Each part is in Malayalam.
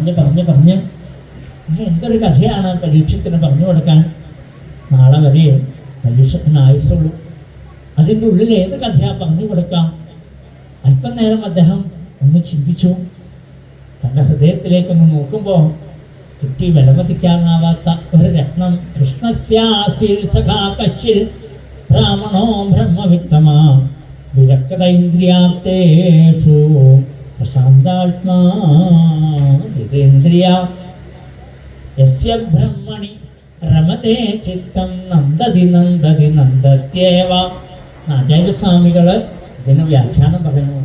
പറഞ്ഞ് പറഞ്ഞ് പറഞ്ഞ്. ഇനി എന്തൊരു കഥയാണ് പരീക്ഷത്തിന് പറഞ്ഞു കൊടുക്കാൻ? നാളെ വരെ പരീക്ഷത്തിന് ആയുസുള്ളൂ അതിന്റെ ഉള്ളിൽ ഏത് കഥയാണ് പറഞ്ഞു കൊടുക്കാം? അല്പനേരം അദ്ദേഹം ഒന്ന് ചിന്തിച്ചു. തന്റെ ഹൃദയത്തിലേക്കൊന്ന് നോക്കുമ്പോൾ കിട്ടി വിലമതിക്കാനാവാത്ത ഒരു രത്നം. കൃഷ്ണസ്യാസിൽ സഖാ കശിൽ ബ്രാഹ്മണോ ബ്രഹ്മവിത്തമാ. വിരക്തൈന്ദ്രിയാർത്ഥേഷു പ്രശാന്താത്മാ ജിതേന്ദ്രിയ യസ്യ ബ്രഹ്മണി രമതേ ചിത്തം നന്ദതി നന്ദതി നന്ദത്യേവ. ആചാര്യസ്വാമികൾ ഇതിന് വ്യാഖ്യാനം പറയുന്നു.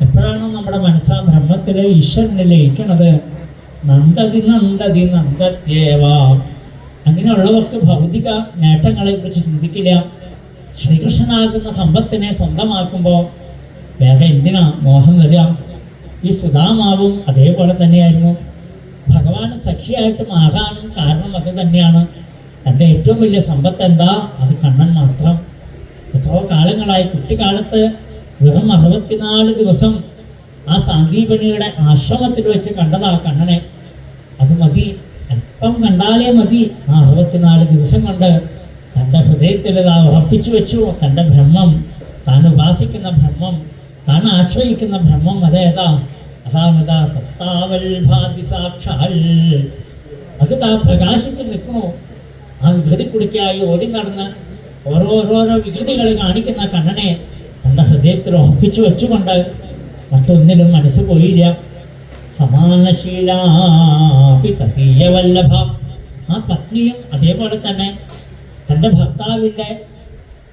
എപ്പോഴാണോ നമ്മുടെ മനസ്സാ ബ്രഹ്മത്തിൽ ഈശ്വരനെ ലയിക്കണത്? നന്ദതി നന്ദതി നന്ദത്യേവ. അങ്ങനെയുള്ളവർക്ക് ഭൗതിക നേട്ടങ്ങളെ കുറിച്ച് ചിന്തിക്കില്ല. ശ്രീകൃഷ്ണനാകുന്ന സമ്പത്തിനെ സ്വന്തമാക്കുമ്പോൾ വേറെ എന്തിനാ മോഹം വരിക? ഈ സുധാമാവും അതേപോലെ തന്നെയായിരുന്നു. ഭഗവാൻ സഖിയായിട്ട് മാറാനും കാരണം അത് തന്നെയാണ്. തന്റെ ഏറ്റവും വലിയ സമ്പത്ത് എന്താ അത് കണ്ണൻ മാത്രം. എത്രയോ കാലങ്ങളായി കുട്ടിക്കാലത്ത് വെറും അറുപത്തിനാല് ദിവസം ആ സാന്ദീപനിയുടെ ആശ്രമത്തിൽ വെച്ച് കണ്ടതാ കണ്ണനെ. അത് മതി. അല്പം കണ്ടാലേ മതി. ആ അറുപത്തിനാല് ദിവസം കൊണ്ട് തന്റെ ഹൃദയത്തിൽ ഇതാ ഉറപ്പിച്ചു വെച്ചു. തന്റെ ബ്രഹ്മം താൻ ഉപാസിക്കുന്ന ബ്രഹ്മം താൻ ആശ്രയിക്കുന്ന ബ്രഹ്മം അതേതാ? അതാമതാ തത്താവൽ ഭാതി സാക്ഷാൽ. അത് താ പ്രകാശിച്ച് നിൽക്കണോ ആ വികൃതി കുടിക്കായി ഓടി നടന്ന് ഓരോരോരോ വികൃതികൾ കാണിക്കുന്ന കണ്ണനെ തന്റെ ഹൃദയത്തിൽ ഉറപ്പിച്ചു വെച്ചുകൊണ്ട് മറ്റൊന്നിലും മനസ്സ് പോയില്ല. സമാനശീലാപി ആ പത്നിയും അതേപോലെ തന്നെ തന്റെ ഭർത്താവിന്റെ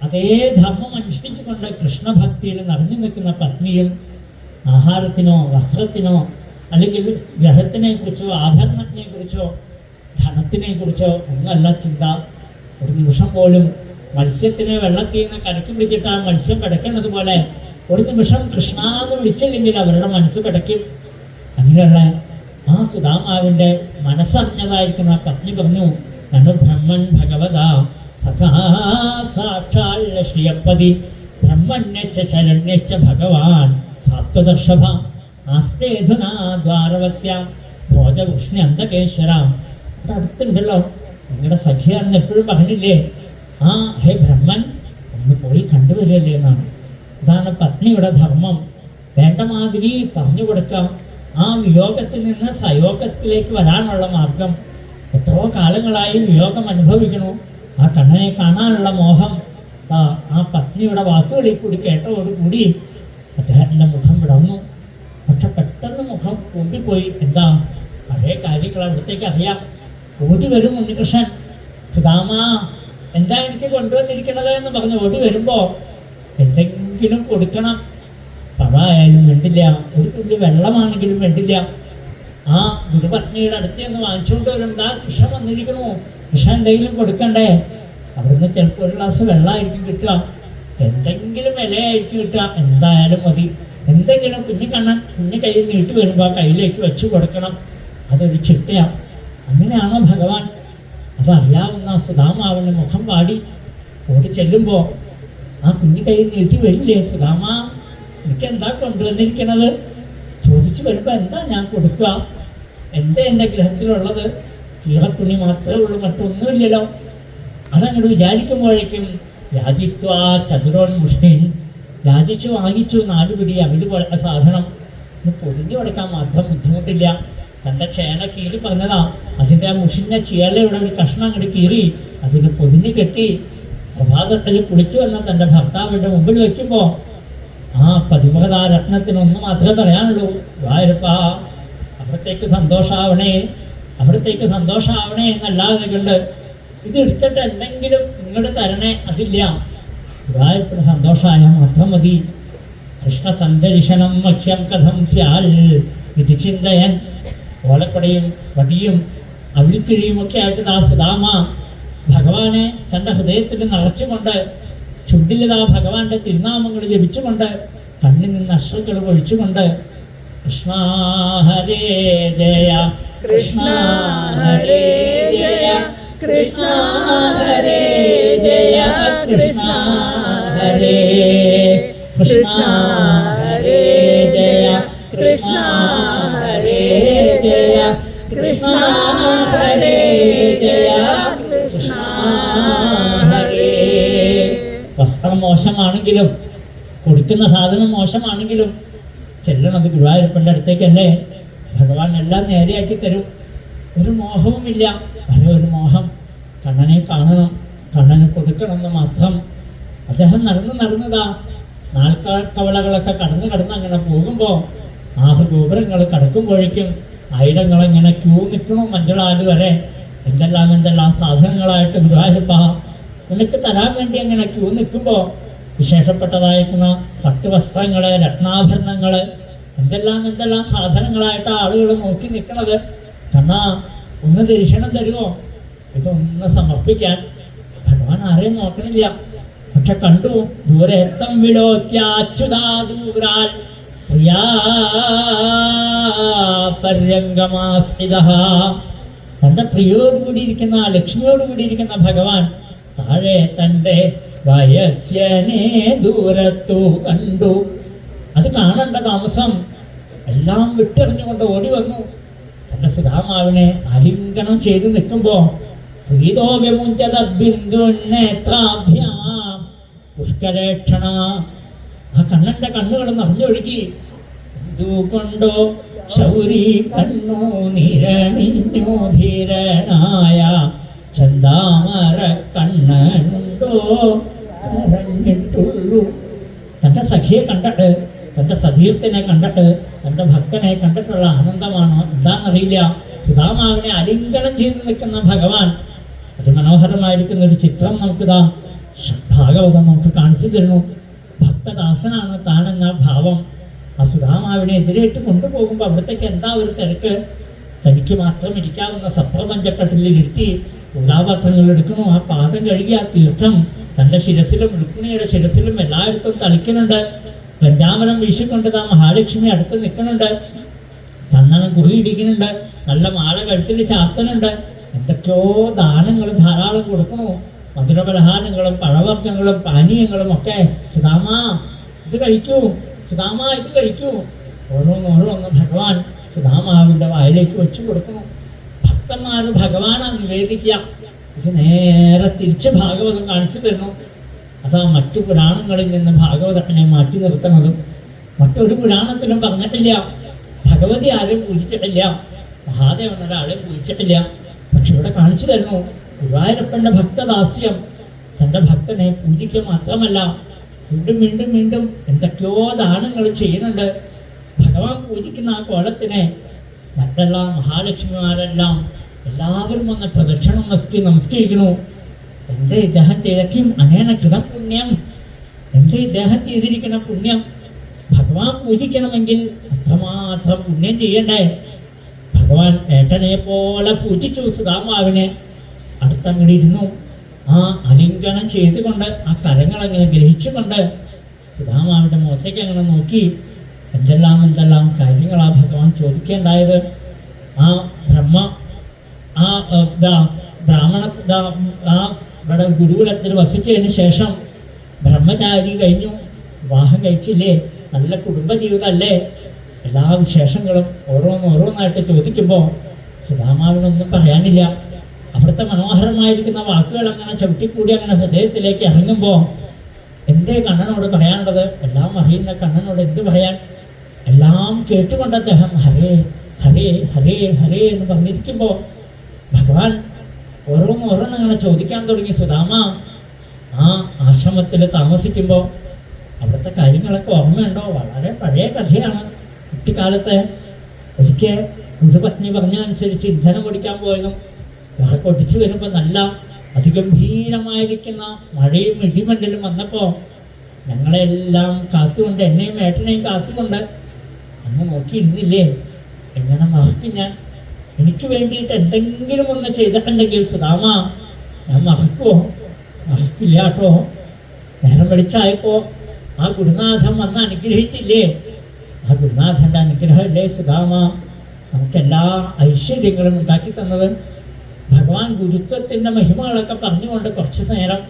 അതേ ധർമ്മം അനുഷ്ഠിച്ചുകൊണ്ട് കൃഷ്ണഭക്തിയിൽ നിറഞ്ഞു നിൽക്കുന്ന പത്നിയും ആഹാരത്തിനോ വസ്ത്രത്തിനോ അല്ലെങ്കിൽ ഗ്രഹത്തിനെ കുറിച്ചോ ആഭരണത്തിനെ കുറിച്ചോ ധനത്തിനെ കുറിച്ചോ ഒന്നല്ല ചിന്ത. ഒരു നിമിഷം പോലും മത്സ്യത്തിനെ വെള്ളത്തിൽ നിന്ന് കരക്കി പിടിച്ചിട്ട് ആ മത്സ്യം കിടക്കേണ്ടത് പോലെ ഒരു നിമിഷം കൃഷ്ണ എന്ന് വിളിച്ചില്ലെങ്കിൽ അവരുടെ മനസ്സ് കിടക്കും. അങ്ങനെയുള്ള ആ സുധാമാവിന്റെ മനസ്സറിഞ്ഞതായിരിക്കുന്ന പത്നി പറഞ്ഞു നടു ബ്രഹ്മൻ ഭഗവത സഖാ സാക്ഷാൽ ശ്രീയപ്പതി. ബ്രഹ്മണ്യച്ച ശരണ്യച്ച ഭഗവാൻ. സാത്വദർശഭ ആസ്തേധുന ദ്വാരവത്യ ഭോജകൃഷ്ണ അന്തകേശ്വര അടുത്തുണ്ടല്ലോ നിങ്ങളുടെ സഖിയാണെന്ന് എപ്പോഴും പറഞ്ഞില്ലേ? ആ ഹേ ബ്രഹ്മൻ ഒന്ന് പോയി കണ്ടുവരില്ലേ എന്നാണ്. ഇതാണ് പത്നിയുടെ ധർമ്മം. വേണ്ട മാതിരി പറഞ്ഞു കൊടുക്കാം. ആ വിയോഗത്തിൽ നിന്ന് സയോഗത്തിലേക്ക് വരാനുള്ള മാർഗം. എത്രയോ കാലങ്ങളായി വിയോഗം അനുഭവിക്കണു ആ കണ്ണനെ കാണാനുള്ള മോഹം. ആ പത്നിയുടെ വാക്കുകളിൽ കൂടി കേട്ടതോടുകൂടി അദ്ദേഹത്തിന്റെ മുഖം വിടർന്നു. പക്ഷെ പെട്ടെന്ന് മുഖം കൂട്ടിപ്പോയി എന്താ? പഴയ കാര്യങ്ങൾ അവിടത്തേക്ക് അറിയാം. ഓടി വരും ഉണ്ണികൃഷ്ണൻ. സുധാമ എന്താ എനിക്ക് കൊണ്ടുവന്നിരിക്കണത് എന്ന് പറഞ്ഞ് ഓടി വരുമ്പോൾ എന്തെങ്കിലും കൊടുക്കണം. പഴമായാലും വേണ്ടില്ല. ഒരു തുള്ളി വെള്ളമാണെങ്കിലും വേണ്ടില്ല. ആ ഗുരുപത്നിയുടെ അടുത്ത് നിന്ന് വാങ്ങിച്ചുകൊണ്ട് വരും. ആ കൃഷ്ണൻ വന്നിരിക്കണു കൃഷ്ണൻ എന്തെങ്കിലും കൊടുക്കണ്ടേ? അവിടുന്ന് ചിലപ്പോൾ ഒരു ഗ്ലാസ് വെള്ളമായിരിക്കും കിട്ടുക. എന്തെങ്കിലും ഇലയായിരിക്കും കിട്ടുക എന്തായാലും മതി. എന്തെങ്കിലും കുഞ്ഞു കണ്ണൻ കുഞ്ഞു കയ്യിൽ നീട്ടി വരുമ്പോൾ കയ്യിലേക്ക് വെച്ചു കൊടുക്കണം. അതൊരു ചിട്ടയാണ് അങ്ങനെയാണോ ഭഗവാൻ? അതറിയാവുന്ന സുധാമാവിന്റെ മുഖം പാടി ഓടി ചെല്ലുമ്പോൾ ആ കുഞ്ഞു കയ്യിൽ നീട്ടി വരില്ലേ? സുധാമ എനിക്ക് എന്താ കൊണ്ടുവന്നിരിക്കണത്? ചോദിച്ചു വരുമ്പോൾ എന്താ ഞാൻ കൊടുക്കുക? എന്താ എന്റെ ഗ്രഹത്തിലുള്ളത്? കീഴത്തുണി മാത്രമേ ഉള്ളൂ മറ്റൊന്നുമില്ലല്ലോ. അതങ്ങോട്ട് വിചാരിക്കുമ്പോഴേക്കും രാജിത്വ ചതുരോന്മുഷൻ രാജിച്ചു വാങ്ങിച്ചു നാല് പിടി അവിൽ പോലത്തെ സാധനം. പൊതിഞ്ഞു കൊടുക്കാൻ മാത്രം ബുദ്ധിമുട്ടില്ല. തന്റെ ചേന കീറി പറഞ്ഞതാ. അതിന്റെ ആ മുഷിന്റെ ചീലയുടെ ഒരു കഷ്ണം അങ്ങോട്ട് കീറി അതിന് പൊതിഞ്ഞ് കെട്ടി പ്രഭാതത്തിൽ കുളിച്ചു വന്ന തന്റെ ഭർത്താവിന്റെ മുമ്പിൽ വയ്ക്കുമ്പോൾ ആ പതിമുഖതാ രത്നത്തിന് ഒന്ന് മാത്രമേ പറയാനുള്ളൂ. വായരപ്പാ അവിടത്തേക്ക് സന്തോഷാവണേ അവിടത്തേക്ക് സന്തോഷാവണേ എന്നല്ലാതെ കണ്ട് ഇത് എടുത്തിട്ട് എന്തെങ്കിലും ഇങ്ങോട്ട് കരുണ അതില്ല. ഗുരുവായൂരപ്പന് സന്തോഷമായ മാത്രം മതി. കൃഷ്ണസന്തരിഷണം മക്ഷ്യം കഥം സ്യാൽ ഇത് ചിന്തയൻ. ഓലക്കൊടയും വടിയും ഒക്കെ ആയിട്ട് ദാ സുധാമ ഭഗവാനെ തന്റെ ഹൃദയത്തിൽ നിറച്ചുകൊണ്ട് ചുണ്ടിലിതാ ഭഗവാന്റെ തിരുനാമങ്ങൾ ജപിച്ചുകൊണ്ട് കണ്ണിൽ നിന്ന് അശ്രുക്കൾ ഒഴിച്ചുകൊണ്ട് കൃഷ്ണ ഹരേ ജയ കൃഷ്ണ ഹരേ ജയ. കൃഷ്ണ ഹരേ ജയ കൃഷ്ണ ഹരേ. കൃഷ്ണ ഹരേ ജയ കൃഷ്ണ ഹരേ ജയ കൃഷ്ണ ഹരേ ജയ കൃഷ്ണ ഹരേ. വസ്ത്രം മോശമാണെങ്കിലും കൊടുക്കുന്ന സാധനം മോശമാണെങ്കിലും ചെല്ലണത് ഗുരുവായൂരപ്പന്റെ അടുത്തേക്കല്ലേ? ഭഗവാൻ എല്ലാം നേരെയാക്കി തരും. ഒരു മോഹവുമില്ല. പല ഒരു മോഹം. കണ്ണനെ കാണണം. കണ്ണന് കൊടുക്കണം എന്ന് മാത്രം. അദ്ദേഹം നടന്ന് നടന്നതാ. നാൽക്കാൽ കവളകളൊക്കെ കടന്ന് കടന്ന് അങ്ങനെ പോകുമ്പോൾ ആഹ് ഗോപുരങ്ങൾ കടക്കുമ്പോഴേക്കും ആയിരങ്ങൾ ഇങ്ങനെ ക്യൂ നിൽക്കണം മഞ്ചളാൽ വരെ. എന്തെല്ലാം എന്തെല്ലാം സാധനങ്ങളായിട്ട് ഗുരുവായൂരപ്പ നിനക്ക് തരാൻ വേണ്ടി അങ്ങനെ ക്യൂ നിൽക്കുമ്പോൾ വിശേഷപ്പെട്ടതായിരിക്കുന്ന പട്ടുവസ്ത്രങ്ങൾ രത്നാഭരണങ്ങൾ എന്തെല്ലാം എന്തെല്ലാം സാധനങ്ങളായിട്ട് ആളുകൾ നോക്കി നിൽക്കണത്. കണ്ണാ ഒന്ന് ദർശനം തരുമോ ഇതൊന്ന് സമർപ്പിക്കാൻ. ഭഗവാൻ ആരെയും നോക്കണില്ല. പക്ഷെ കണ്ടു ദൂരെ എത്തം വിലോക്യാച്യുതാ ദൂരാൽ പ്രിയാ പര്യങ്കമാസ്ഥിത തന്റെ പ്രിയോടുകൂടിയിരിക്കുന്ന ഇരിക്കുന്ന ലക്ഷ്മിയോടുകൂടി ഇരിക്കുന്ന ഭഗവാൻ താഴെ തന്റെ വയസ്യനെ ദൂരത്തു കണ്ടു. അത് കാണേണ്ട താമസം എല്ലാം വിട്ടെറിഞ്ഞുകൊണ്ട് ഓടി വന്നു. സുധാമാവിനെ ആലിംഗനം ചെയ്ത് നിൽക്കുമ്പോൾ പ്രീതോ വിമുഞ്ചതദ്ബിന്ദുന്നേത്രാഭ്യാം പുഷ്കരേക്ഷണ. ആ കണ്ണന്റെ കണ്ണുകൾ നിറഞ്ഞൊഴുകി. എന്തുകൊണ്ടോ ശൗരി കണ്ണു നിരണിഞ്ഞു ധീരനായ ചന്താമര കണ്ണനുണ്ടോ കരഞ്ഞിട്ടുള്ളൂ. തന്റെ സഖിയെ കണ്ടിട്ട് തന്റെ സതീർത്ഥനെ കണ്ടിട്ട് തന്റെ ഭക്തനെ കണ്ടിട്ടുള്ള ആനന്ദമാണോ? എന്താണെന്നറിയില്ല. സുധാമാവിനെ അലിംഗനം ചെയ്ത് നിൽക്കുന്ന ഭഗവാൻ അതിമനോഹരമായിരിക്കുന്ന ഒരു ചിത്രം നമുക്കിതാ ഭാഗവതം നമുക്ക് കാണിച്ചു തരുന്നു. ഭക്തദാസനാണ് താനെന്ന ഭാവം. ആ സുധാമാവിനെ എതിരേറ്റ് കൊണ്ടുപോകുമ്പോൾ അവിടത്തേക്ക് എന്താ ഒരു തിരക്ക്? തനിക്ക് മാത്രം ഇരിക്കാവുന്ന സപ്രപഞ്ചക്കട്ടിലിൽ ഇരുത്തി ഉദാപാത്രങ്ങൾ എടുക്കണു ആ പാത്രം കഴുകി ആ തീർത്ഥം തന്റെ ശിരസിലും രുക്മിണിയുടെ ശിരസിലും എല്ലായിടത്തും തളിക്കുന്നുണ്ട്. വെഞ്ചാമരം വീശിക്കൊണ്ട് താ മഹാലക്ഷ്മി അടുത്ത് നിൽക്കുന്നുണ്ട്. ചന്ദനം കുറിയിടിക്കുന്നുണ്ട് നല്ല മാല കഴുത്തിൽ ചാർത്തനുണ്ട് എന്തൊക്കെയോ ദാനങ്ങൾ ധാരാളം കൊടുക്കണു മധുരപലഹാരങ്ങളും പഴവർഗങ്ങളും പാനീയങ്ങളും ഒക്കെ. സുധാമ ഇത് കഴിക്കൂ. സുധാമ ഇത് കഴിക്കൂ. ഓരോന്നോരോന്ന് ഭഗവാൻ സുധാമാവിന്റെ വായിലേക്ക് വെച്ചു കൊടുക്കുന്നു. ഭക്തന്മാർ ഭഗവാനാ നിവേദിക്കുക. ഇത് നേരെ തിരിച്ച് ഭാഗവതം കാണിച്ചു തരുന്നു. അതാ മറ്റു പുരാണങ്ങളിൽ നിന്ന് ഭാഗവതത്തിനെ മാറ്റി നിർത്തുന്നതും മറ്റൊരു പുരാണത്തിലും പറഞ്ഞിട്ടില്ല. ഭഗവതി ആരും പൂജിച്ചിട്ടില്ല. മഹാദേവൻ ഒരാളെ പൂജിച്ചിട്ടില്ല. പക്ഷെ ഇവിടെ കാണിച്ചു തരുന്നു ഗുരുവായൂരപ്പന്റെ ഭക്തദാസ്യം തന്റെ ഭക്തനെ പൂജിക്കുക മാത്രമല്ല വീണ്ടും വീണ്ടും വീണ്ടും എന്തൊക്കെയോ ദാനങ്ങൾ ചെയ്യുന്നുണ്ട്. ഭഗവാൻ പൂജിക്കുന്ന ആ കോലത്തിനെ മറ്റെല്ലാം മഹാലക്ഷ്മിമാരെല്ലാം എല്ലാവരും വന്ന് പ്രദക്ഷിണം നമസ്കി നമസ്കരിക്കണു എന്തേ ഇദ്ദേഹം ചെയ്തക്കും അനേന കൃതം പുണ്യം? എന്തേ ഇദ്ദേഹം ചെയ്തിരിക്കണ പുണ്യം? ഭഗവാൻ പൂജിക്കണമെങ്കിൽ അത്രമാത്രം പുണ്യം ചെയ്യണ്ടേ? ഭഗവാൻ ഏട്ടനെ പോലെ പൂജിച്ചു സുധാമാവിനെ. അടുത്തങ്ങോട്ട് ഇരുന്നു. ആ അലിംഗനം ചെയ്തുകൊണ്ട് ആ കരങ്ങൾ അങ്ങനെ ഗ്രഹിച്ചുകൊണ്ട് സുധാമാവിന്റെ മുഖത്തേക്ക് അങ്ങനെ നോക്കി. എന്തെല്ലാം എന്തെല്ലാം കാര്യങ്ങളാ ഭഗവാൻ ചോദിക്കേണ്ടായത്? ആ ബ്രഹ്മ ആ ബ്രാഹ്മണ ആ ഇവിടെ ഗുരുകുലത്തിൽ വസിച്ചതിന് ശേഷം ബ്രഹ്മചാരി കഴിഞ്ഞു. വിവാഹം കഴിച്ചില്ലേ? നല്ല കുടുംബജീവിതമല്ലേ? എല്ലാ വിശേഷങ്ങളും ഓരോന്ന് ഓരോന്നായിട്ട് ചോദിക്കുമ്പോൾ സുധാമാവിനൊന്നും പറയാനില്ല. അവിടുത്തെ മനോഹരമായിരിക്കുന്ന വാക്കുകൾ അങ്ങനെ ചവിട്ടിക്കൂടി അങ്ങനെ ഹൃദയത്തിലേക്ക് ഇറങ്ങുമ്പോൾ എന്തേ കണ്ണനോട് പറയാനുള്ളത്? എല്ലാം അറിയുന്ന കണ്ണനോട് എന്ത് പറയാൻ? എല്ലാം കേട്ടുകൊണ്ട് അദ്ദേഹം ഹരേ ഹരേ ഹരേ ഹരേ എന്ന് പറഞ്ഞിരിക്കുമ്പോൾ ഭഗവാൻ ഓരോന്ന് ഓരോന്ന് നിങ്ങളെ ചോദിക്കാൻ തുടങ്ങി സുധാമ. ആ ആശ്രമത്തിൽ താമസിക്കുമ്പോൾ അവിടുത്തെ കാര്യങ്ങളൊക്കെ ഓർമ്മയുണ്ടോ? വളരെ പഴയ കഥയാണ്. കുട്ടിക്കാലത്തെ ഒരിക്കൽ ഗുരുപത്നി പറഞ്ഞതനുസരിച്ച് ഇന്ധനം പൊടിക്കാൻ പോയതും വിളക്ക് ഒടിച്ചു വരുമ്പോൾ നല്ല അതിഗംഭീരമായിരിക്കുന്ന മഴയും ഇടിമണ്ടലും വന്നപ്പോൾ ഞങ്ങളെല്ലാം കാത്തുകൊണ്ട് എന്നെയും ഏട്ടനെയും കാത്തുകൊണ്ട് അങ്ങ് നോക്കിയിരുന്നില്ലേ? എങ്ങനെ മറക്കും ഞാൻ. എനിക്ക് വേണ്ടിയിട്ട് എന്തെങ്കിലും ഒന്ന് ചെയ്തിട്ടുണ്ടെങ്കിൽ സുധാമ ഞാൻ മറക്കുമോ മറക്കില്ല കേട്ടോ നേരം വെളിച്ചായപ്പോ ആ ഗുരുനാഥൻ വന്ന് അനുഗ്രഹിച്ചില്ലേ? ആ ഗുരുനാഥന്റെ അനുഗ്രഹമല്ലേ സുധാമ നമുക്കെല്ലാ ഐശ്വര്യങ്ങളും ഉണ്ടാക്കി തന്നത്. ഭഗവാൻ ഗുരുത്വത്തിന്റെ മഹിമകളൊക്കെ പറഞ്ഞുകൊണ്ട് കുറച്ച് നേരം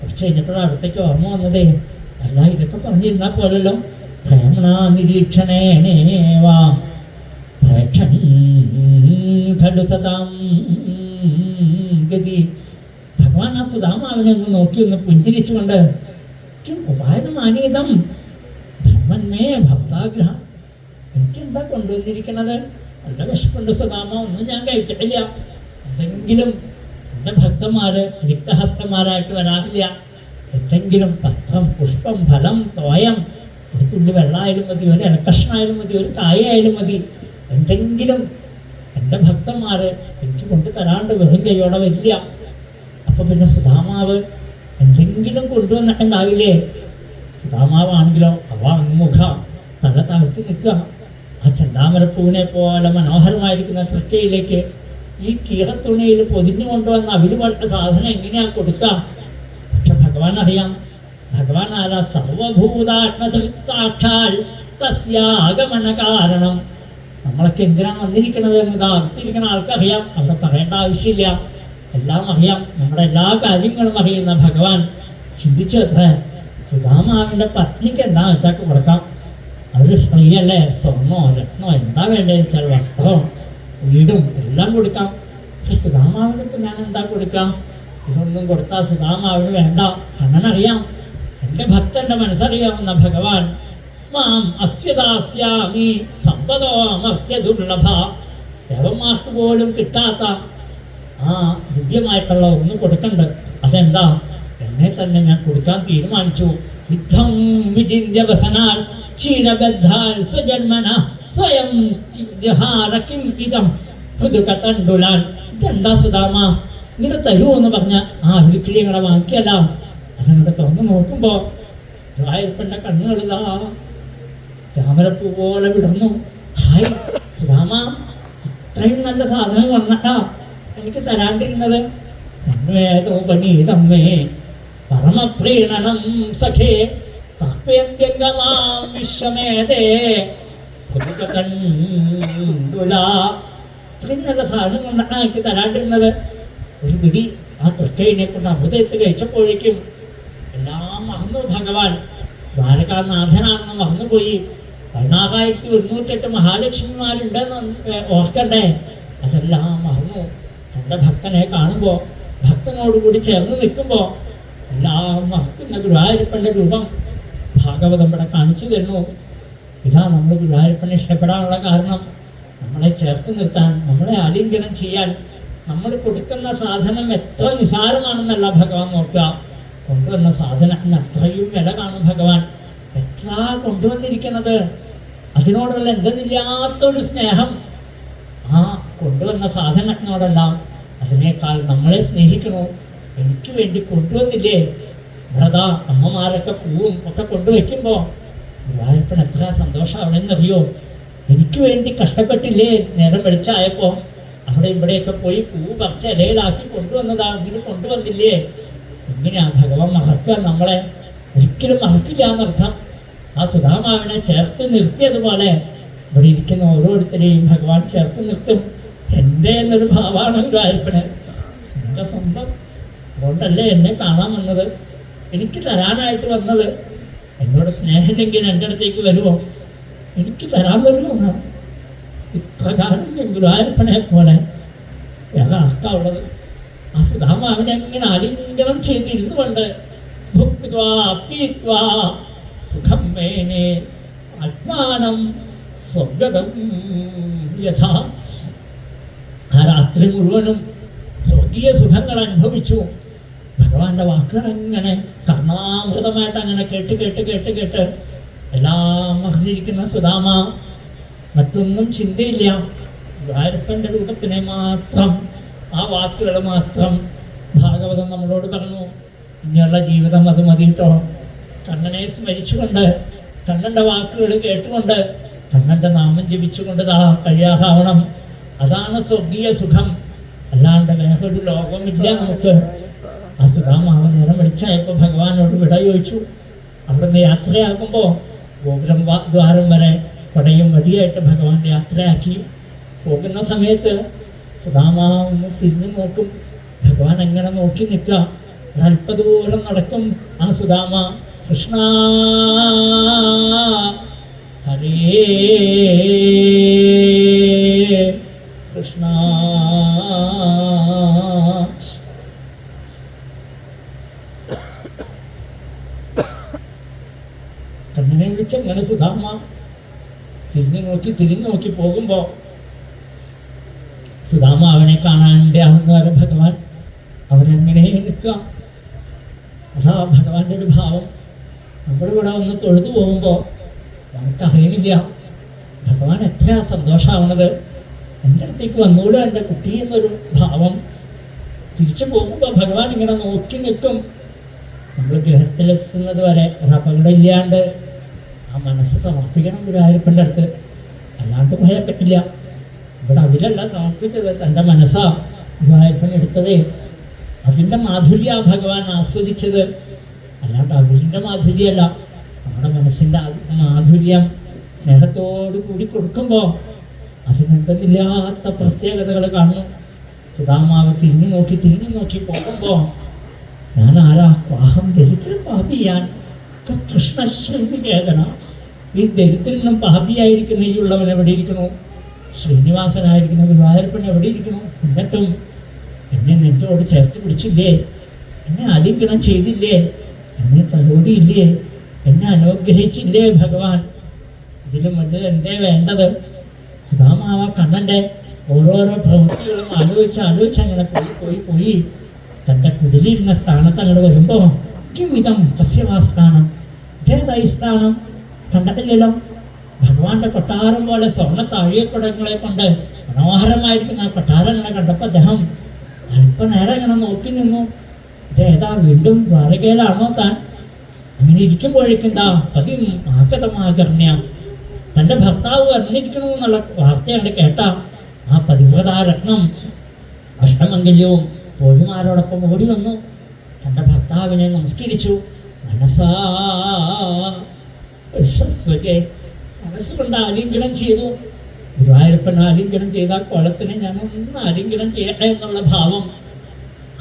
കുറച്ച് കഴിഞ്ഞപ്പോഴാണ് അടുത്തേക്ക് ഓർമ്മ വന്നതേ. അല്ല ഇതൊക്കെ പറഞ്ഞിരുന്നാൽ പോലല്ലോ. പ്രേമണ നിരീക്ഷണേണേവാ പ്രേക്ഷ കണ്ടു ഗതി. ഭഗവാൻ ആ സുധാമാവിനെ ഒന്ന് നോക്കി ഒന്ന് പുഞ്ചിരിച്ചുകൊണ്ട് "കിം ഉപായനമാനീതം ബ്രഹ്മന്മേ ഭക്താഗ്രഹം. എനിക്കെന്താ കൊണ്ടുവന്നിരിക്കണത്? നല്ല വിശപ്പുണ്ട് സുധാമ ഒന്നും ഞാൻ കഴിച്ചിട്ടില്ല. എന്തെങ്കിലും എന്റെ ഭക്തന്മാര് രിക്തഹസ്തന്മാരായിട്ട് വരാറില്ല. എന്തെങ്കിലും വസ്ത്രം പുഷ്പം ഫലം തോയം ഒരു തുള്ളി വെള്ളമായാലും മതി ഒരു ഇലക്കഷ്ണമായാലും മതി ഒരു കായായാലും മതി. എന്തെങ്കിലും എന്റെ ഭക്തന്മാര് എനിക്ക് കൊണ്ട് തരാണ്ട് വെറും കൈയോടെ വരില്ല. അപ്പോൾ പിന്നെ സുധാമാവ് എന്തെങ്കിലും കൊണ്ടുവന്നിട്ടുണ്ടാവില്ലേ? സുധാമാവാണെങ്കിലോ? അവ അങ്ങുഖ തല താഴ്ത്തി നിൽക്കുക. ആ ചെണ്ടാമരപ്പൂവിനെ പോലെ മനോഹരമായിരിക്കുന്ന തൃക്കയിലേക്ക് ഈ കീറത്തുണിയിൽ പൊതിഞ്ഞു കൊണ്ടുവന്ന അവിലുപാട്ട സാധനം എങ്ങനെയാ കൊടുക്കാം? പക്ഷെ ഭഗവാൻ അറിയാം ഭഗവാൻ ആരാ സർവഭൂതാത്മതൃക്താക്ഷാൽ തസ്യാഗമന കാരണം. നമ്മളൊക്കെ എന്തിനാണ് വന്നിരിക്കുന്നത് എന്ന് ഇതാ അടുത്തിരിക്കുന്ന ആൾക്കറിയാം അവിടെ പറയേണ്ട ആവശ്യമില്ല. എല്ലാം അറിയാം. നമ്മുടെ എല്ലാ കാര്യങ്ങളും അറിയുന്ന ഭഗവാൻ. ചിന്തിച്ചു അത്ര. സുധാമാവിന്റെ പത്നിക്ക് എന്താ വെച്ചാൽ കൊടുക്കാം? അവർ സ്ത്രീയല്ലേ? സ്വർണോ രത്നോ എന്താ വേണ്ടതെന്ന് വെച്ചാൽ വസ്ത്രവും വീടും എല്ലാം കൊടുക്കാം. പക്ഷെ സുധാമാവിന് ഞാൻ എന്താ കൊടുക്കാം? ഇതൊന്നും കൊടുത്താൽ സുധാമാവിന് വേണ്ട. കണ്ണനറിയാം എന്റെ ഭക്തന്റെ മനസ്സറിയാവുന്ന ഭഗവാൻ മാം അസ്യദാസ്യാമി സമ്പദോ അമർത്യ ദുർലഭ ദേവന്മാർക്ക് പോലും കിട്ടാത്ത ആ ദിവ്യമായിട്ടുള്ള ഒന്ന് കൊടുക്കണ്ട്. അതെന്താ? എന്നെ തന്നെ ഞാൻ കൊടുക്കാൻ തീരുമാനിച്ചു. യുദ്ധം വിചിന്യ വസനാൽ ക്ഷീണബദ്ധാൽ സ്വജന്മന സ്വയം കിം ഇതം തണ്ടുലാൻ ഇതെന്താ സുധാമ? ഇങ്ങനെ തരൂ എന്ന് പറഞ്ഞ ആ വിളിക്കിഴി ഞങ്ങളെ വാങ്ങിക്കല്ല. അതങ്ങോട്ട് തുറന്നു നോക്കുമ്പോ രായപ്പന്റെ കണ്ണുകളിതാ. താമരപ്പൂ പോലെ വിടർന്നു. ഹായ് സുധാമ ഇത്രയും നല്ല സാധനം വന്നട്ടാ എനിക്ക് തരാണ്ടിരുന്നത്. എനിക്ക് തരാണ്ടിരുന്നത്. ഒരു പിടി ആ തൃക്കൈനെ കൊണ്ട് അമൃതയത്തിൽ കഴിച്ചപ്പോഴേക്കും എല്ലാം മറന്നു ഭഗവാൻ. ദ്വാരകാനാഥനാണെന്ന് മറന്നുപോയി. പതിനാറായിരത്തി ഒരുന്നൂറ്റെട്ട് മഹാലക്ഷ്മിമാരുണ്ടെന്ന് ഓർക്കണ്ടേ? അതെല്ലാം മറന്നു. തന്റെ ഭക്തനെ കാണുമ്പോൾ ഭക്തനോടുകൂടി ചേർന്ന് നിൽക്കുമ്പോൾ എല്ലാം മറക്കുന്ന ഗുരുവായൂരപ്പന്റെ രൂപം ഭാഗവതം ഇവിടെ കാണിച്ചു തരുന്നു. ഇതാ നമ്മൾ ഗുരുവായൂരപ്പനെ ഇഷ്ടപ്പെടാനുള്ള കാരണം. നമ്മളെ ചേർത്ത് നിർത്താൻ നമ്മളെ ആലിംഗനം ചെയ്യാൻ നമ്മൾ കൊടുക്കുന്ന സാധനം എത്ര നിസാരമാണെന്നല്ല ഭഗവാൻ നോക്കുക. കൊണ്ടുവന്ന സാധനത്തിന് അത്രയും വില കാണും ഭഗവാൻ. എത്ര കൊണ്ടുവന്നിരിക്കുന്നത്? അതിനോടുള്ള എന്തെന്നില്ലാത്തൊരു സ്നേഹം. ആ കൊണ്ടുവന്ന സാധനത്തിനോടെല്ലാം അതിനേക്കാൾ നമ്മളെ സ്നേഹിക്കണു? എനിക്ക് വേണ്ടി കൊണ്ടുവന്നില്ലേ? ഇവിടെതാ അമ്മമാരൊക്കെ പൂവും ഒക്കെ കൊണ്ടുവയ്ക്കുമ്പോൾ ഗുരുവായൂരപ്പൻ എത്ര സന്തോഷമാവണമെന്നറിയോ എനിക്ക് വേണ്ടി കഷ്ടപ്പെട്ടില്ലേ? നേരം വെളിച്ചായപ്പോൾ അവിടെ ഇവിടെയൊക്കെ പോയി പൂ പറിച്ച് ഇലയിലാക്കി കൊണ്ടുവന്നതാ ഇങ്ങനെ കൊണ്ടുവന്നില്ലേ? എങ്ങനെയാ ഭഗവാൻ മറക്കുക നമ്മളെ? ഒരിക്കലും മറക്കില്ല എന്നർത്ഥം ആ സുധാമാവിനെ ചേർത്ത് നിർത്തിയതുപോലെ ഇവിടെ ഇരിക്കുന്ന ഓരോരുത്തരെയും ഭഗവാൻ ചേർത്ത് നിർത്തും. എന്റെ എന്നൊരു ഭാവമാണ് ഗുരുവായൂരപ്പന് എന്റെ സ്വന്തം. അതുകൊണ്ടല്ലേ എന്നെ കാണാൻ വന്നത്? എനിക്ക് തരാനായിട്ട് വന്നത്. എന്നോട് സ്നേഹമില്ലെങ്കിൽ എന്റെ അടുത്തേക്ക് വരുമോ എനിക്ക് തരാൻ വരുമോ? എന്നാണ് ഇത്ര കാലം ഗുരുവായൂരപ്പനെ പോലെ വേറെ ആർക്കാ ഉള്ളത്? ആ സുധാമാവിനെ ഇങ്ങനെ ആലിംഗനം ചെയ്തിരുന്നു കൊണ്ട് ഭുക്വാ സുഖം മേനെ. ആത്മാനം സ്വർഗതം യഥാ. ആ രാത്രി മുഴുവനും സ്വർഗീയ സുഖങ്ങൾ അനുഭവിച്ചു. ഭഗവാന്റെ വാക്കുകൾ അങ്ങനെ കർണാമൃതമായിട്ട് അങ്ങനെ കേട്ട് കേട്ട് കേട്ട് കേട്ട് എല്ലാം മഹന്നിരിക്കുന്ന സുധാമ. മറ്റൊന്നും ചിന്തയില്ല. ഗുരുവായൂരപ്പന്റെ രൂപത്തിനെ മാത്രം ആ വാക്കുകൾ മാത്രം ഭാഗവതം നമ്മളോട് പറഞ്ഞു. ഇനിയുള്ള ജീവിതം അത് മതിയിട്ടോ കണ്ണനെ സ്മരിച്ചുകൊണ്ട് കണ്ണന്റെ വാക്കുകൾ കേട്ടുകൊണ്ട് കണ്ണന്റെ നാമം ജപിച്ചുകൊണ്ട് ദാ കഴിയാകാവണം അതാണ് സ്വർഗീയ സുഖം. അല്ലാണ്ട് വേറൊരു ലോകമില്ല നമുക്ക്. ആ സുധാമാവ് നേരം വിളിച്ചായപ്പോൾ ഭഗവാനോട് വിട ചോദിച്ചു. അവിടുന്ന് യാത്രയാകുമ്പോൾ ഗോപുരം ദ്വാരം വരെ പടയും വടിയായിട്ട് ഭഗവാൻ യാത്രയാക്കി. പോകുന്ന സമയത്ത് സുധാമാവ് ഒന്ന് തിരിഞ്ഞു നോക്കും. ഭഗവാൻ എങ്ങനെ നോക്കി നിൽക്കുക? ദൂരം നടക്കും. ആ സുധാമ കൃഷ്ണ ഹരേ കൃഷ്ണ. കണ്ണിനെ വിളിച്ചങ്ങനെ സുധാമ? തിരിഞ്ഞു നോക്കി തിരിഞ്ഞു നോക്കി പോകുമ്പോ സുധാമ അവനെ കാണാണ്ടാവുന്നവരെ ഭഗവാൻ അവരങ്ങനെ നിൽക്കുക. അതാ ഭഗവാന്റെ ഒരു ഭാവം. നമ്മളിവിടെ ഒന്ന് തൊഴുതു പോകുമ്പോൾ നമുക്കറിയണില്ല. ഭഗവാൻ എത്ര സന്തോഷമാവണത് എന്റെ അടുത്തേക്ക് വന്നൂടെ എന്റെ കുട്ടി എന്നൊരു ഭാവം. തിരിച്ചു പോകുമ്പോൾ ഭഗവാൻ ഇങ്ങനെ നോക്കി നിൽക്കും. നമ്മൾ ഗ്രഹത്തിലെത്തുന്നത് വരെ ഒരു അപകടമില്ലാണ്ട് ആ മനസ്സ് സമർപ്പിക്കണം ഗുരുവായൂരപ്പന്റെ അടുത്ത്. അല്ലാണ്ട് പോയാൽ പറ്റില്ല ഇവിടെ അവരല്ല സമർപ്പിച്ചത്. തന്റെ മനസ്സാ ഗുരുവായൂരപ്പൻ എടുത്തതേ. അതിന്റെ മാധുര്യ ഭഗവാൻ ആസ്വദിച്ചത്. അല്ലാണ്ട് അവരുടെ മാധുര്യമല്ല. നമ്മുടെ മനസ്സിന്റെ മാധുര്യം സ്നേഹത്തോടു കൂടി കൊടുക്കുമ്പോൾ അതിനെന്തെന്നില്ലാത്ത പ്രത്യേകതകൾ കാണുന്നു സുതാമാവ് തിരിഞ്ഞു നോക്കി തിരിഞ്ഞു നോക്കി പോകുമ്പോൾ ഞാൻ ആരാ? പാഹം ദരിദ്രം പാപിയാൻ. കൃഷ്ണശ്രീ വേദന. ഈ ദരിദ്രനും പാപിയായിരിക്കുന്ന. ഈ ഉള്ളവൻ എവിടെ ഇരിക്കണു ശ്രീനിവാസനായിരിക്കുന്ന. ഗുരുവായൂരപ്പൻ എവിടെ ഇരിക്കണു എന്നിട്ടും എന്നെ നിന്നോട് ചേർത്ത് പിടിച്ചില്ലേ? എന്നെ അടിക്കണം ചെയ്തില്ലേ? എന്നെ തലോടിയില്ലേ? എന്നെ അനുഗ്രഹിച്ചില്ലേ ഭഗവാൻ? ഇതിലും വലുത് എന്തേ വേണ്ടത്? സുധാമാവ കണ്ണന്റെ ഓരോരോ പ്രവൃത്തികളും ആലോചിച്ച് ആലോചിച്ച് അങ്ങനെ പോയി പോയി പോയി. തന്റെ കുടിലിരുന്ന സ്ഥാനത്ത് അങ്ങോട്ട് വരുമ്പോൾ കിമിതം കസ്യവാ സ്ഥാനം. ഇതേതായി സ്ഥാനം? കണ്ടിട്ടില്ലല്ലോ? ഭഗവാന്റെ കൊട്ടാരം പോലെ സ്വർണ താഴിയക്കുടങ്ങളെ കൊണ്ട് മനോഹരമായിരിക്കുന്ന ആ കൊട്ടാരം ഇങ്ങനെ കണ്ടപ്പോൾ അദ്ദേഹം അല്പനേരം ഇങ്ങനെ നോക്കി നിന്നു. ഇതേതാ വീണ്ടും ദ്വാരകയിലാണോ താൻ? അങ്ങനെ ഇരിക്കുമ്പോഴേക്കും താ പതി ആകതമാകർണ്യ തന്റെ ഭർത്താവ് വന്നിരിക്കുന്നു എന്നുള്ള വാർത്തയാണ് കേട്ട ആ പതിവ്രതാരത്നം. അഷ്ടമംഗല്യവും പോലുമാരോടൊപ്പം ഓടി വന്നു. തന്റെ ഭർത്താവിനെ നമസ്കരിച്ചു. മനസ്സാ മനസ്സുകൊണ്ട് ആലിംഗനം ചെയ്തു. ഗുരുവായൂരപ്പൻ ആലിംഗനം ചെയ്ത കുളത്തിനെ ഒന്ന് ആലിംഗനം ചെയ്യട്ടെ എന്നുള്ള ഭാവം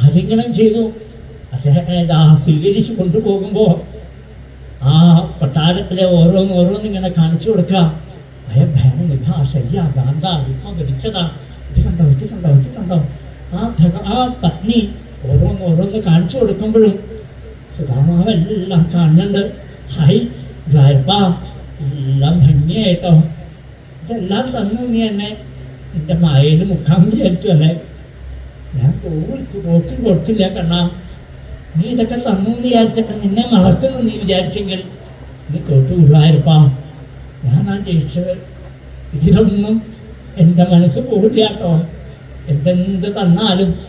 ആലിംഗനം ചെയ്തു. അദ്ദേഹത്തെ ആ സ്വീകരിച്ചു കൊണ്ടുപോകുമ്പോൾ ആ കൊട്ടാരത്തിലെ ഓരോന്ന് ഓരോന്ന് ഇങ്ങനെ കാണിച്ചു കൊടുക്കുക ഭയം ഭേന നിഭാഷയ്യ ദാന്ത അതിപ്പം വിളിച്ചതാ ഇത് കണ്ടോ ഇത് കണ്ടോ ഇത് കണ്ടോ? ആ ഭഗ ആ പത്നി ഓരോന്ന് ഓരോന്ന് കാണിച്ചു കൊടുക്കുമ്പോഴും സുധാമാവെല്ലാം കാണുന്നുണ്ട്. ഹായ് ഗായപ്പ എല്ലാം ഭംഗിയായിട്ടോ? ഇതെല്ലാം തന്നു നീ എന്നെ. എന്റെ മായയിൽ മുക്കാൻ വിചാരിച്ചു അല്ലേ? ഞാൻ തോൽക്കു പോക്കിൽ കൊടുക്കില്ല കണ്ണാ. നീ ഇതൊക്കെ തന്നു എന്ന് വിചാരിച്ചിട്ട് നിന്നെ മറക്കുന്നു നീ വിചാരിച്ചെങ്കിൽ. നീ തോറ്റു ഗുരുവായൂരപ്പാ. ആ ജയിച്ചത്. ഇതിലൊന്നും എന്റെ മനസ്സ് പോകില്ല കേട്ടോ. എന്തെന്ത് തന്നാലും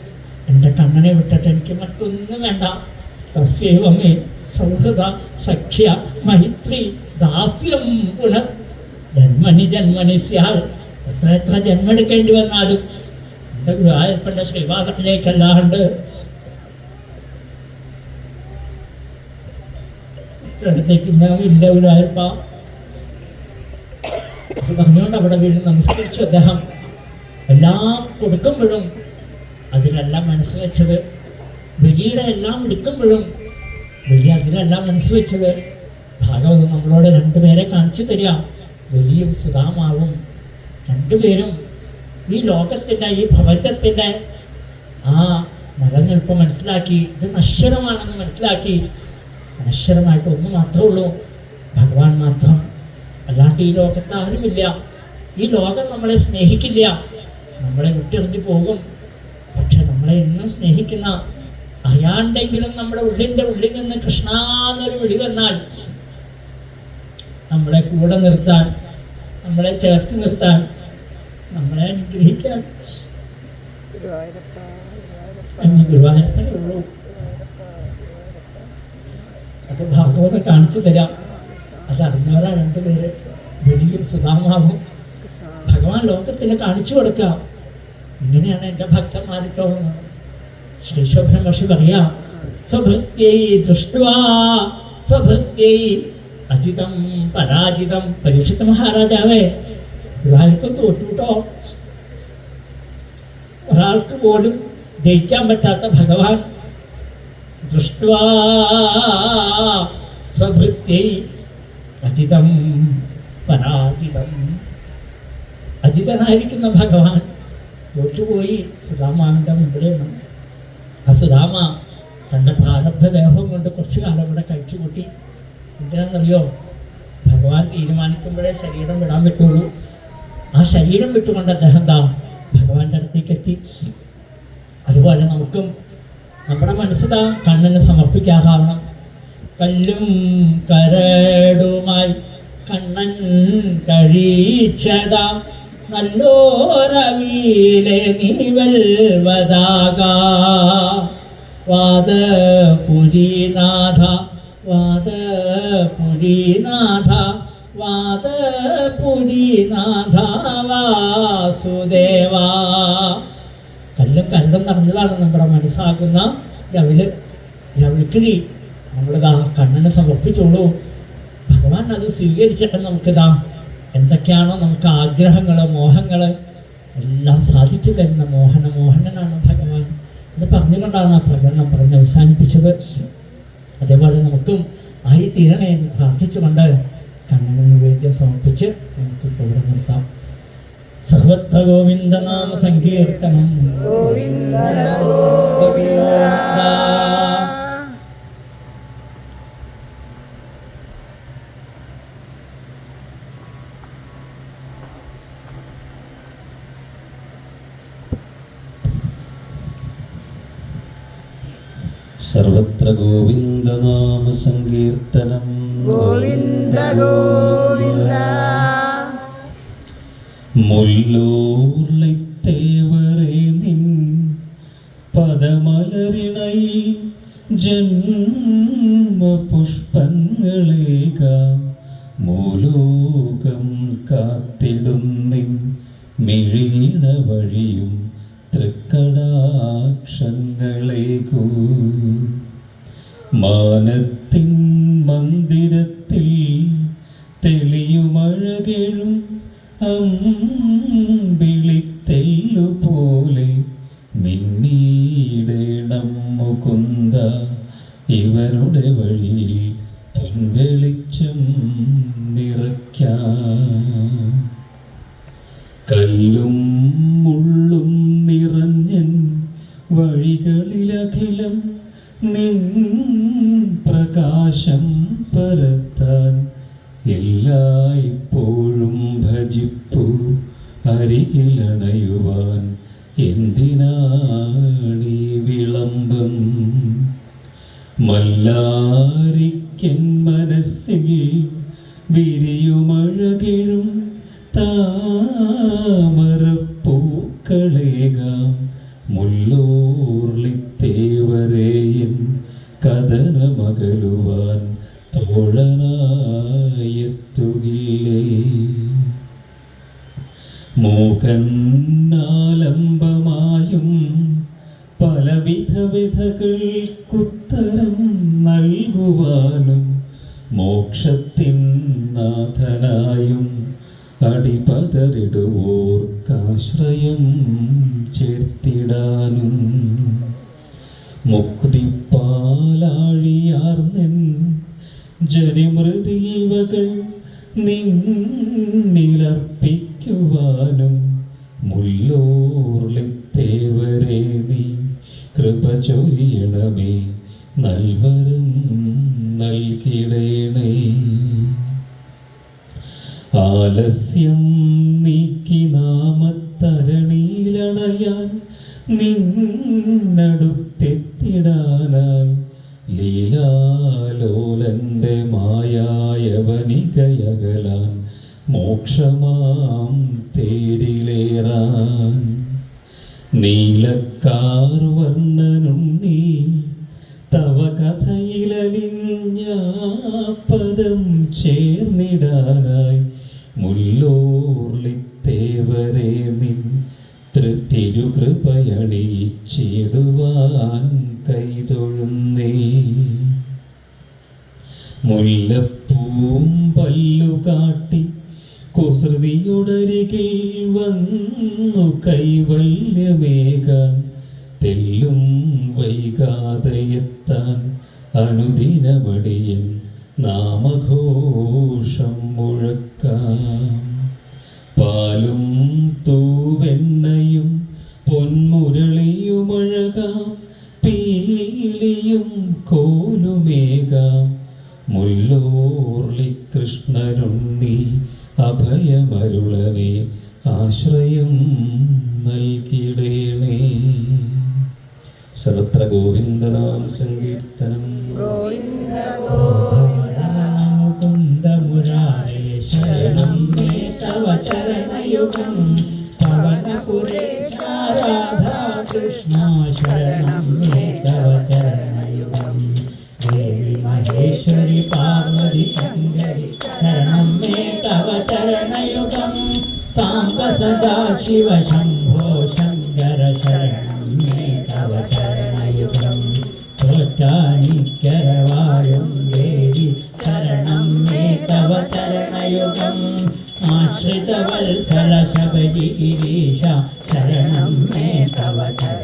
എന്റെ കണ്ണനെ വിട്ടിട്ട് എനിക്ക് മറ്റൊന്നും വേണ്ട. സസ്യവമേ സൗഹൃദ സഖ്യ മൈത്രി ദാസ്യം ഗുണം ജന്മനി ജന്മനി സ്യാൾ എത്ര എത്ര ജന്മെടുക്കേണ്ടി വന്നാലും എന്റെ ഗുരുവായൂരപ്പന്റെ ശ്രീവാസത്തിലേക്കല്ലാണ്ട് അടുത്തേക്ക് ഞാൻ ഇല്ല ഗുരുവായൂരപ്പ. പറഞ്ഞുകൊണ്ട് അവിടെ വീണ് നമസ്കരിച്ചു അദ്ദേഹം. എല്ലാം കൊടുക്കുമ്പോഴും അതിലെല്ലാം മനസ്സ് വെച്ചത് ബലിയുടെ എല്ലാം എടുക്കുമ്പോഴും ബലി അതിലെല്ലാം മനസ്സ് വെച്ചത്. ഭാഗവതം നമ്മളോട് രണ്ടുപേരെ കാണിച്ചു തരിക. ബലിയും സുധാമാവും രണ്ടുപേരും ഈ ലോകത്തിന്റെ ഈ പ്രപഞ്ചത്തിന്റെ ആ നിലനിൽപ്പ് മനസ്സിലാക്കി ഇത് നശ്വരമാണെന്ന് മനസ്സിലാക്കി. നശ്വരമായിട്ട് ഒന്ന് മാത്രമേ ഉള്ളൂ. ഭഗവാൻ മാത്രം. അല്ലാണ്ട് ഈ ലോകത്ത് ആരുമില്ല ഈ ലോകം നമ്മളെ സ്നേഹിക്കില്ല. നമ്മളെ വിട്ടെറിഞ്ഞു പോകും. പക്ഷെ നമ്മളെ എന്നും സ്നേഹിക്കുന്ന അറിയാണ്ടെങ്കിലും നമ്മുടെ ഉള്ളിന്റെ ഉള്ളിൽ നിന്ന് കൃഷ്ണ എന്നൊരു വിളി വന്നാൽ നമ്മളെ കൂടെ നിർത്താൻ നമ്മളെ ചേർത്ത് നിർത്താൻ നമ്മളെ അനുഗ്രഹിക്കാൻ. ഗുരുവായൂരപ്പ ഗുരുവായൂരപ്പ അന്ന് ഗുരുവായൂരപ്പനേ ഉള്ളൂ അത് ഭാഗവത കാണിച്ചു തരാം. അത് അറിഞ്ഞവരാ രണ്ടുപേര്. വെളിയും സുധാമാവും ഭഗവാൻ ലോകത്തിന് കാണിച്ചു കൊടുക്കാം. ഇങ്ങനെയാണ് എന്റെ ഭക്തന്മാരിട്ടോ ശ്രീ ശുഭ്രമഹർഷി പറയാം സ്വഭൃത്യൈ ദൃഷ്ട്വാ സ്വഭൃത്യൈ അജിതം പരാജിതം പരീക്ഷിത മഹാരാജാവേ ഗുരുവായൂരപ്പം തോറ്റുട്ടോ? ഒരാൾക്ക് പോലും ജയിക്കാൻ പറ്റാത്ത ഭഗവാൻ ദൃഷ്ട്വാ. സ്വഭൃത്യൈ അജിതം പരാജിതം. അജിതനായിരിക്കുന്ന ഭഗവാൻ തോറ്റുപോയി. സുധാമാവിന്റെ വന്നു ആ സുധാമ തന്റെ പ്രാരബ്ധ ദേഹം കൊണ്ട് കുറച്ചു കാലം ഇവിടെ കഴിച്ചുകൂട്ടി. എന്തിനാണെന്നറിയോ ഭഗവാൻ തീരുമാനിക്കുമ്പോഴേ ശരീരം വിടാൻ പറ്റുള്ളൂ. ആ ശരീരം വിട്ടുകൊണ്ട് അദ്ദേഹം എന്താ ഭഗവാന്റെ അടുത്തേക്ക് എത്തി. അതുപോലെ നമുക്കും നമ്മുടെ മനസ്സിതാ കണ്ണിന് സമർപ്പിക്കാറാവണം കല്ലും കരടുമായി കണ്ണൻ കഴിച്ചതാം. വാദ നീവൽവതാക വാദപുരീനാഥ വാദപുരീനാഥ വാദപുരീനാഥ വാസുദേവ. കല്ല് കരടും നിറഞ്ഞതാണ് നമ്മുടെ മനസ്സാകുന്ന രവിൽ രവിക്കിഴി. നമ്മളിതാ കണ്ണിന് സമർപ്പിച്ചോളൂ. ഭഗവാൻ അത് സ്വീകരിച്ചിട്ട് നമുക്കിതാ എന്തൊക്കെയാണോ നമുക്ക് ആഗ്രഹങ്ങൾ മോഹങ്ങൾ എല്ലാം സാധിച്ചു തരുന്ന മോഹന മോഹനനാണ് ഭഗവാൻ. എന്ന് പറഞ്ഞുകൊണ്ടാണ് ആ പ്രകടനം പറഞ്ഞ് അവസാനിപ്പിച്ചത്. അതേപോലെ നമുക്കും ആയി തീരണേ എന്ന് പ്രാർത്ഥിച്ചുകൊണ്ട് കണ്ണന് വേദ്യം സമർപ്പിച്ച് നമുക്ക് ഇവിടെ നിർത്താം. സർവത്ര ഗോവിന്ദ നാമ സങ്കീർത്തനം. ഗോവിന്ദ. സർവത്ര ഗോവിന്ദ നാമ സങ്കീർത്തനം. ഗോവിന്ദ ഗോവിന്ദ. മുല്ലൂർളിത്തേവരെ നിൻ പദമലരിണയിൽ ജന്മപുഷ്പങ്ങളേക മൂലോകം കാത്തിടും നിൻ മിഴീണ വഴിയും തൃക്കടാക്ഷങ്ങളേകൂ മാനത്തിൻ മന്ദിരത്തിൽ എല്ലായ്പ്പോഴും ഭജിപ്പു അരികിലണയുവാൻ എന്തിനാണീ വിളംബം മല്ലാരിക്കൻ ചേർത്തിടാനും മുക്തിപ്പാലാഴിയാർന്നെൻ ജനിമൃതീവകൾ നിന്നിലർപ്പിക്കുവാനും മുല്ലോർളിത്തേവരെ നീ കൃപ ചൊരിയണമേ നൽവരം നൽകിടേണേ. ആലസ്യം നീക്കി നാമത്തരണീലണയാൻ നിന്നടുത്തെത്തിടാനായി ലീലാലോലന്റെ മായായവനികയകലാൻ മോക്ഷമാം തേരിലേറാൻ. നീലക്കാർ നീ തവ കഥയിലലിഞ്ഞ പദം ചേർന്നിടാനായി മുല്ലോർളിത്തേവരെ അഭയമരുളനെ ആശ്രയം നൽകിടേണേ സർവത്ര ഗോവിന്ദനാം സങ്കീർത്തനം. ഗോവിന്ദ ഗോവിന്ദ മുരാരേ ശരണം തവ ചരണയുഗം Raja.